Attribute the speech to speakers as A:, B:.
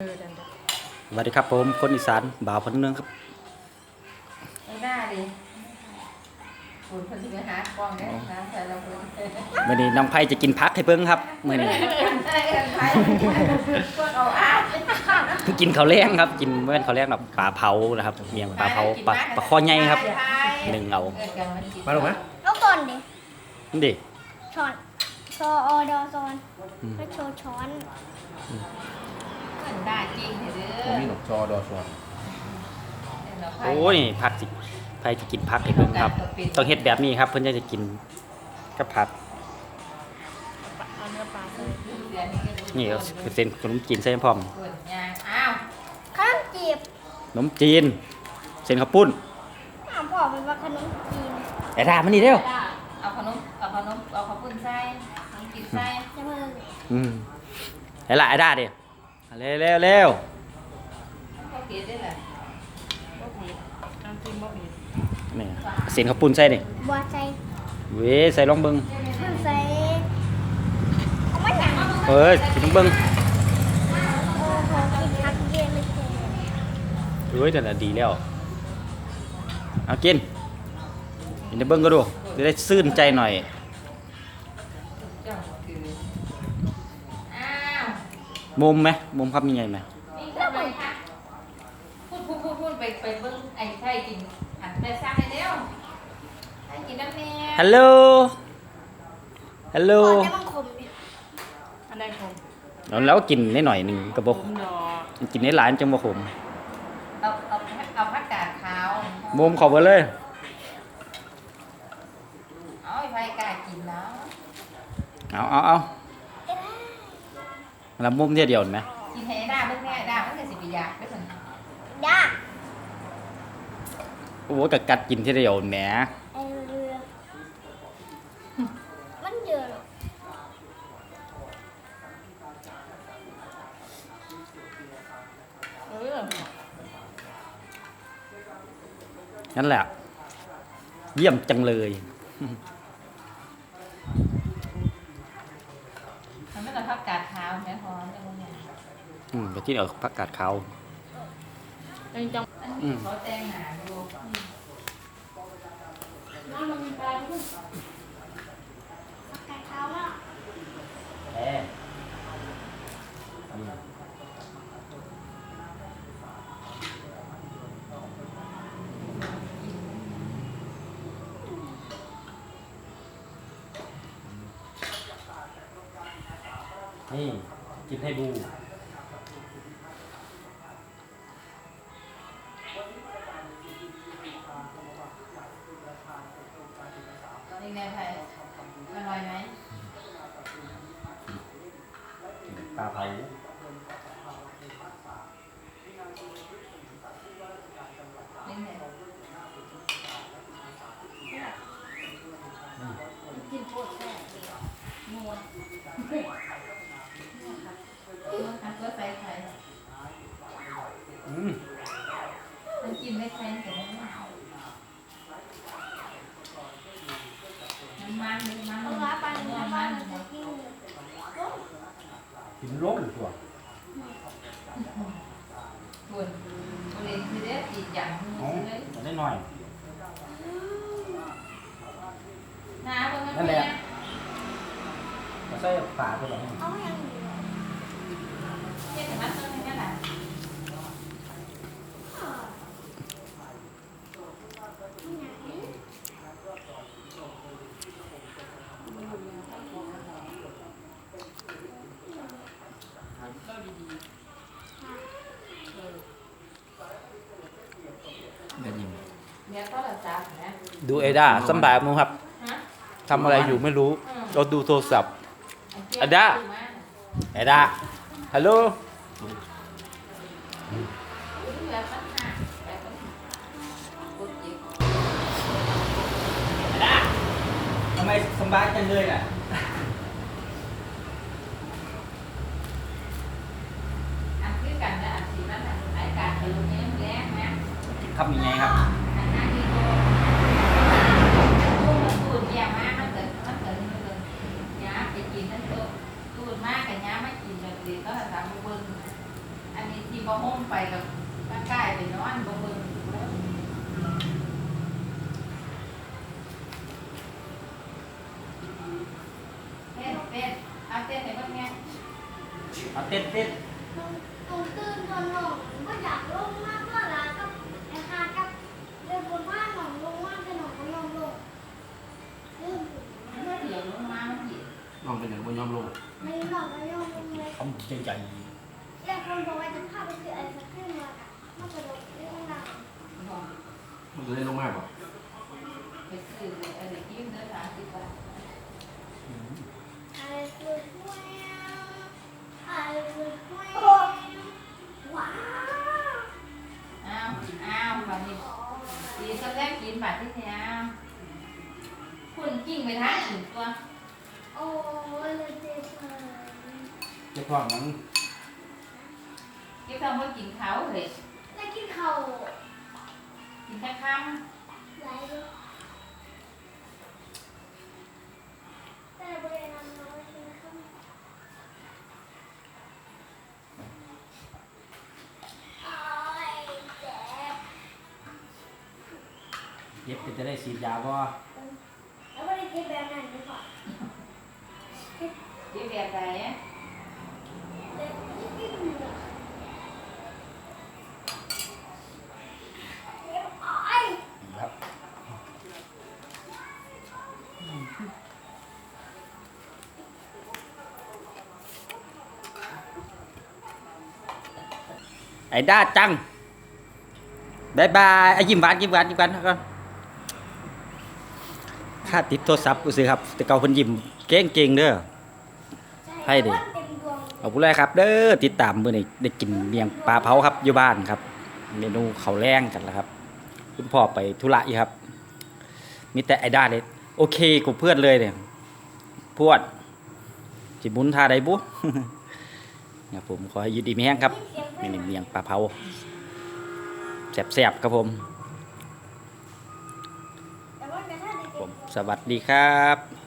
A: เออดัน
B: สวัสดีครับผมคนอีสานบ่าวพันเนืองครับ
C: ไม่น่าดิคุณคนที่ไปหากล้องเนี่ยนะแต่เราคุณ
B: มื่อนี้น้องไผ่จะกินพักให้เบิ่งครับมื่อนี้
C: ใช่กันไปพวกเอาอาร์ต
B: กินข้าวแรงครับ กินเมื่อนข้าวแรงแบบปลาเผานะครับเมียงปลาเผาปลาปลาคอใหญ่ครับหนึ่งเอา
D: มาลงไหม
E: เอาก่อนดิ
B: นี่ดิ
E: ช้อนซออดอซอนแล้วโชว์ช้อน
C: มั นได้จริงเถอะ
D: ผมมีหนกจอดอชอน
B: โอ้ยพักสิไผ่จะกินพักให้เบิ่งครับ ต้องเฮ็ดแบบนี้ครับเพิ่นจะจะกินกับผัก
A: เอาเนื้อปลาใส่
B: นี่ก็คือเส้นขนมจีนใส่พร้อม
C: ส่วนยางอ้าว
E: ขนมจีบ
B: ขนมจีน เส้นข้าวปุ้น
E: ถามพ่อเป็นว่าขนมจีน
B: ไอ้ดามานี่เร็ว
C: เอาขนมเอาขนมเอาข้าวปุ้นใส่ขนมกินใส่
E: จะเพิ่ง
B: อืมไอ้ละไอ้ดาดิ เร็วเร็วเร็ว
C: เขาเกลียดได้แหละ
A: บ่ผิดน้ำจิ้มบ่ผิด
B: นี่เส้นข้าวปุ้นใส่นี่
E: บัวใจ
B: เว้ใส่ลองเบิ่ง
E: เพิ่งใส่เอาไม่หนัง
B: เอ้ยกินลองเบิ่ง
E: โอ้โหกินทักเย็นเลยเจ๊
B: เฮ้ยแต่ละดีแล้วเอากินกินในเบิ้งก็ดูจะได้ซื่นใจหน่อย มุมไหมมุมครับมีไงไหม
C: นี่ทำไมคะพูดพูดพูดพูดไปไปเบิ้งไอ้ไทยกินอันไปสร้างให้เร็วไทยกินน้ำแน่
B: ฮัลโหลฮัลโหล
E: ก่อนจะมังคมดิ
A: อันใดผม
B: แล้วกินนิดหน่อยหนึ่งกระบอก
A: ผมดอกิ
B: นในร้านจังบ่ขม
C: เอาเอาเอาผักกาดขาว
B: มุมขอบไปเลย
C: เอาไอ้ไฟกากินแล้ว
B: เอาเอาเอา แล้วมุมเดียวเดียวเห็นไหม
C: กินให้ได้เบิ่งแน่ได้มันก็สิไปอยากได้ผล
E: ยาก
B: โอ้โหกัดกัดกินทีเดียวแหม
E: ไอเรือมันเยอะหรอ
A: เออ
B: นั่นแหละ เยี่ยมจังเลย
C: มันไม่ต้องผักกาดขาวแม่พอจะบ่เนี่ย
B: อืมไปที่เอาผักกาดขาว
A: ยังจัง
C: อันนี้เขาแต่งหน้าอยู่
E: น้ำมันมีปลาด้วยไก่ขาวมาก
B: เอ๊ะนี่กินให้ดู ปลา
E: กินล้
C: ม
B: ตัว
C: บุญบุญคือเด็ดอีกอย่างนึง
B: อ๋อ
C: เลย
B: จะได้หน่อย
C: น้ำมัน
B: นั่นแหละมาใส่ปลาตัวไหน
E: เอาอย่างนี้
C: เฮ็ดให้มันเพิ่มให้กันล่ะ
D: ได้ยิน
C: เดี๋ยวก็ระจับนะ
B: ดูเอด้าสำบายมั้งครับ
C: ฮะ
B: ทำอะไรอยู่ไม่รู้เราดูโทรศัพท์อันดาเอด้าฮัลโหลทำไมสบายจังเลยน่ะ
C: อันคือกันนะอันสีนั้นน่ะไอ้การไปลงนี้แรงนะ
B: กินข้าวมีไงครับ
C: อันนั้นที่โตโตมันตูดแย่มากมันเกิดมันเกิดมันเกิดย้าไปกินนั่นโตตูดมากกับย้าไม่กินแบบนี้ก็ทำเบิ้งอันนี้ ก็ห้มไปกับร่างกายไปนอนบ่เบิ่งเต้นเต้น เอาเต้นให้เบิ่งแม่
B: เอาเต้นเต้น
E: ตรงตื่นตอนหนองก็อยากลงมากก็ร้านกับไอ้ฮากับเดินบนบ้านหนองลงมากแต่หนองก็ยอมลงเริ่ม
C: เดี๋ยวลงมามันหยิบ
D: น้องเป็นอย่างบ่ยอมลง
E: ไม่หนองก็ยอมลงเลย
B: คำใหญ่
E: แล้วคนบอกว่าจะพาไปซื้อไอ้สักเครื่องมามาจะลงเรื่องราว
C: บอก
D: มันจะได้ลงมากป่ะ
C: ไปซื้ออะไรยิ้มเด้อสามสิบบาท
E: ไอ้สุดแววไอ้สุดแววว้าว
C: อ้าว อ้าวบัดนี้ดีก็แรกกินบัดที่แท้คุณกิ้งไปทางอื่นตัว
E: โอ้ยเลยเจ็บเลย
D: เจ้าพ่อนั้น
C: ที่ทำว่ากินเขาเลย
E: ได้กินข้าว
C: กินแค่ค
E: เย็บจะ
B: ได้ฉีดยาบ่
E: แล้วไม่ได้เจ็บแบบนั้นดีกว่าำ
C: ที่แบบไหน
E: เจ็บนิดๆอะเจ็บอ้อย
B: ครับไอ้ด้าจังบายบายไอ้ยิ้มหวานยิ้มหวานยิ้มหวานก่อน ค่าติดโทรศัพท์กูซื้อครับ แต่เก่าเพิ่นยิ้มเก่งเก่งเด้อให้ดิ
E: เอ
B: บคุณเลยครับ เด้อติดตามมือนี้ได้กินเมียงปลาเผาครับอยู่บ้านครับ เมนูเขาแรงกันแล้วครับ คุณพ่อไปธุระอยู่ครับ มีแต่ไอ้ด้าเลยโอเคกูเพื่อนเลยเนี่ยพวดจิบุนทาไดบุเนี่ยผมขอให้ยืดดีมีแห้งครับ
E: เมนู
B: เนียงปลาเผาแซ่บๆครับผม วัสดีครับ